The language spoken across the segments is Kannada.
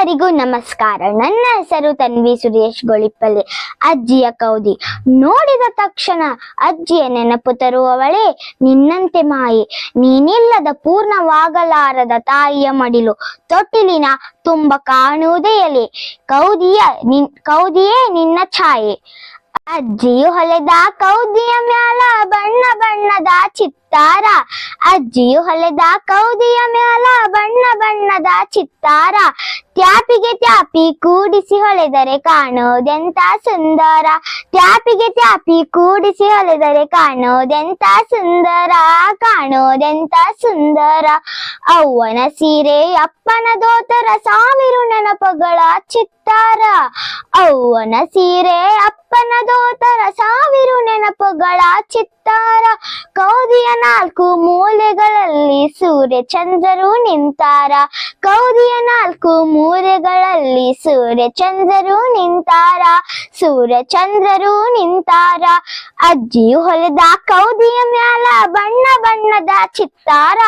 ಎಲ್ಲರಿಗೂ ನಮಸ್ಕಾರ. ನನ್ನ ಹೆಸರು ತನ್ವಿ ಸುರೇಶ್ ಗೊಳಿಪಲ್ಲಿ ಅಜ್ಜಿಯ ಕೌದಿ. ನೋಡಿದ ತಕ್ಷಣ ಅಜ್ಜಿಯ ನೆನಪು ತರುವವಳೇ, ನಿನ್ನಂತೆ ಮಾಯಿ. ನೀನಿಲ್ಲದ ಪೂರ್ಣವಾಗಲಾರದ ತಾಯಿಯ ಮಡಿಲು, ತೊಟ್ಟಿಲಿನ ತುಂಬ ಕಾಣುವುದೇ ಎಲೆ. ಕೌದಿಯ ನಿನ್, ಕೌದಿಯೇ ನಿನ್ನ ಛಾಯೆ. ಅಜ್ಜಿಯು ಹೊಲೆದ ಕೌದಿಯ ಮ್ಯಾಲ ಬಣ್ಣ ಬಣ್ಣದ ಚಿತ್ತಾರ. ಅಜ್ಜಿಯು ಹೊಲೆದ ಕೌದಿಯ ಮ್ಯಾಲ ಬಣ್ಣ ಬಣ್ಣದ ಚಿತ್ತಾರ. ತ್ಯಾಪಿಗೆ ತ್ಯಾಪಿ ಕೂಡಿಸಿ ಹೊಳೆದರೆ ಕಾಣೋದೆಂತ ಸುಂದರ. ತ್ಯಾಪಿಗೆ ತ್ಯಾಪಿ ಕೂಡಿಸಿ ಹೊಳೆದರೆ ಕಾಣೋದೆಂತ ಸುಂದರ ಕಾಣೋದೆಂತ ಸುಂದರ. ಅವ್ವನ ಸೀರೆ ಅಪ್ಪನ ದೋತರ ಸಾವಿರು ನೆನಪುಗಳ ಚಿತ್ತಾರ. ಅವ್ವನ ಸೀರೆ ಅಪ್ಪನ ದೋತರ ಸಾವಿರು ನೆನಪುಗಳ ಚಿತ್ತಾರ. ಕೌದಿಯ ನಾಲ್ಕು ಮೂಲೆಗಳಲ್ಲಿ ಸೂರ್ಯ ಚಂದ್ರರು ನಿಂತಾರ. ಕೌದಿಯ ನಾಲ್ಕು ಮೂಲೆಗಳಲ್ಲಿ ಸೂರ್ಯ ಚಂದ್ರರು ನಿಂತಾರ ಸೂರ್ಯ ಚಂದ್ರರು ನಿಂತಾರ. ಅಜ್ಜಿಯು ಹೊಲೆದ ಕೌದಿಯ ಮ್ಯಾಲ ಬಣ್ಣ ಬಣ್ಣದ ಚಿತ್ತಾರ.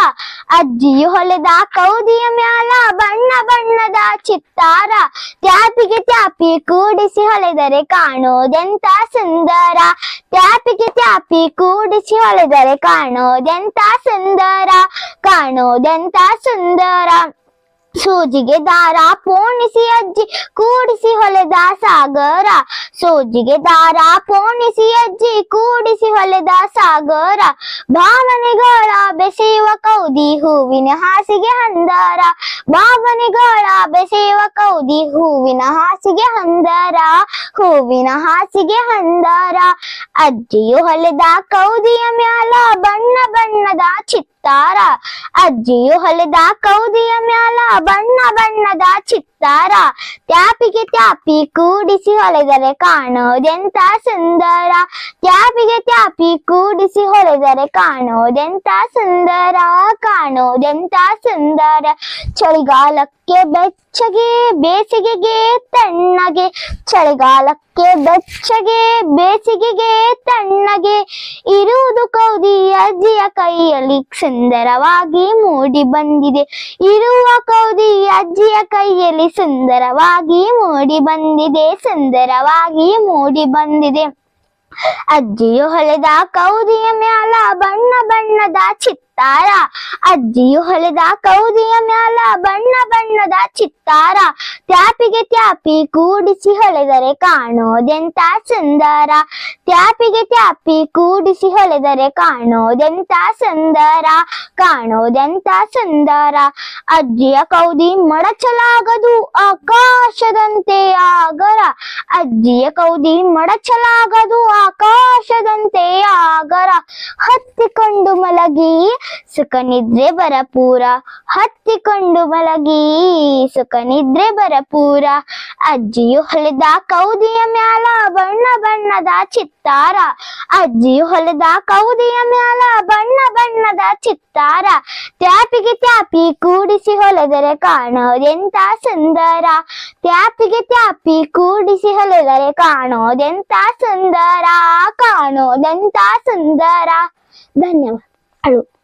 ಅಜ್ಜಿಯು ಹೊಲೆದ ಕೌದಿಯ ಮ್ಯಾಲ ಬಣ್ಣ ಬಣ್ಣದ ಚಿತ್ತಾರ. ತ್ಯಾಪಿಗೆ ತ್ಯಾಪಿ ಕೂಡಿಸಿ ಹೊಲೆದರೆ ಕಾಣೋದೆಂತ ಸುಂದರ. ತ್ಯಾಪಿಗೆ ತ್ಯಾಪಿ ಕೂಡಿಸಿ ಹೊಲೆದರೆ ಕಾಣೋದೆಂತ ಸುಂದರ. ಕಾಣೋದೆಂತ ಸುಂದರ. ಸೂಜಿಗೆ ದಾರ, ಪೋಣಿಸಿ ಅಜ್ಜಿ, ಕೂಡಿಸಿ ಹೊಲೆದ ಸಾಗರ. ಸೂಜಿಗೆ ದಾರ, ಪೋಣಿಸಿ ಅಜ್ಜಿ, ಕೂಡಿಸಿ ಹೊಲೆದ ಸಾಗರ. ಭಾವನೆಗಳ ಬೆಸೆಯುವ ಕೌದಿ, ಹೂವಿನ ಹಾಸಿಗೆ ಹಂದರ. ಭಾವನೆಗಳ ಬೆಸೆಯುವ ಕೌದಿ ಹೂವಿನ ಹಾಸಿಗೆ ಹಂದರ, ಹೂವಿನ ಹಾಸಿಗೆ ಹಂದರ. ಅಜ್ಜಿಯು ಹೊಲೆದ ಕೌದಿಯ ಮ್ಯಾಲ ಬಣ್ಣ ಬಣ್ಣದ ಚಿತ್ತಾರ. ಅಜ್ಜಿಯು ಹೊಲೆದ ಕೌದಿಯ ಮ್ಯಾಲ ಬಣ್ಣ ಬಣ್ಣದ ಚಿತ್ತಾರ ತ್ಯಾಪಿಗೆ ತ್ಯಾಪಿ ಕೂಡಿಸಿ ಹೊಳೆದರೆ ಕಾಣೋದೆಂತ ಸುಂದರ. ತ್ಯಾಪಿಗೆ ತ್ಯಾಪಿ ಕೂಡಿಸಿ ಹೊಳೆದರೆ ಕಾಣೋದೆಂತ ಸುಂದರ. ಕಾಣೋದೆಂತ ಸುಂದರ. ಚಳಿಗಾಲಕ್ಕೆ ಬೆಚ್ಚಗೆ, ಬೇಸಿಗೆಗೆ ತಣ್ಣಗೆ. ಚಳಿಗಾಲಕ್ಕೆ ಬೆಚ್ಚಗೆ, ಬೇಸಿಗೆಗೆ ತಣ್ಣಗೆ. ಇರುವುದು ಕೌದಿ ಅಜ್ಜಿಯ ಕೈಯಲ್ಲಿ ಸುಂದರವಾಗಿ ಮೂಡಿ ಬಂದಿದೆ. ಇರುವ ಕೌದಿ ಅಜ್ಜಿಯ ಕೈಯಲ್ಲಿ ಸುಂದರವಾಗಿ ಮೂಡಿ ಬಂದಿದೆ, ಸುಂದರವಾಗಿ ಮೂಡಿ ಬಂದಿದೆ. ಅಜ್ಜಿಯು ಹೊಲೆದ ಕೌದಿಯ ಮ್ಯಾಲ ಬಣ್ಣ ಬಣ್ಣದ ಚಿತ್ತಾರ. ಅಜ್ಜಿಯು ಹೊಲೆದ ಕೌದಿಯ ಮ್ಯಾಲ ಬಣ್ಣ ಬಣ್ಣದ ಚಿತ್ತಾರ. ತ್ಯಾಪಿಗೆ ತ್ಯಾಪಿ ಕೂಡಿಸಿ ಹೊಳೆದರೆ ಕಾಣೋದೆಂತ ಸುಂದರ. ತ್ಯಾಪಿಗೆ ತ್ಯಾಪಿ ಕೂಡಿಸಿ ಹೊಳೆದರೆ ಕಾಣೋದೆಂತ ಸುಂದರ. ಕಾಣೋದೆಂತ ಸುಂದರ. ಅಜ್ಜಿಯ ಕೌದಿ ಮಡಚಲಾಗದು ಆಕಾಶದಂತೆ ಆಗರ ಅಜ್ಜಿಯ ಕೌದಿ ಮಡಚಲಾಗದು, ಆಕಾಶದಂತೆ ಆಗರ. ಹತ್ತಿಕೊಂಡು ಮಲಗಿ ಸುಖ ನಿದ್ರೆ ಬರಪೂರ. ಹತ್ತಿಕೊಂಡು ಮಲಗಿ ಸುಖ ನಿದ್ರೆ ಬರಪೂರ. ಅಜ್ಜಿಯು ಹೊಲೆದ ಕೌದಿಯ ಮ್ಯಾಲ ಬಣ್ಣ ಬಣ್ಣದ ಚಿತ್ತಾರ. ಅಜ್ಜಿಯು ಹೊಲೆದ ಕೌದಿಯ ಮ್ಯಾಲ ಬಣ್ಣ ಬಣ್ಣದ ಚಿತ್ತಾರ. ತ್ಯಾಪಿಗೆ ತ್ಯಾಪಿ ಕೂಡಿಸಿ ಹೊಲೆದರೆ ಕಾಣೋದೆಂತ ಸುಂದರ. ತ್ಯಾಪಿಗೆ ತ್ಯಾಪಿ ಕೂಡಿಸಿ ಹೊಲೆದರೆ ಕಾಣೋದೆಂತ ಸುಂದರ ಕಾಣೋದೆಂತ ಸುಂದರ. ಧನ್ಯವಾದ. ಅಳು.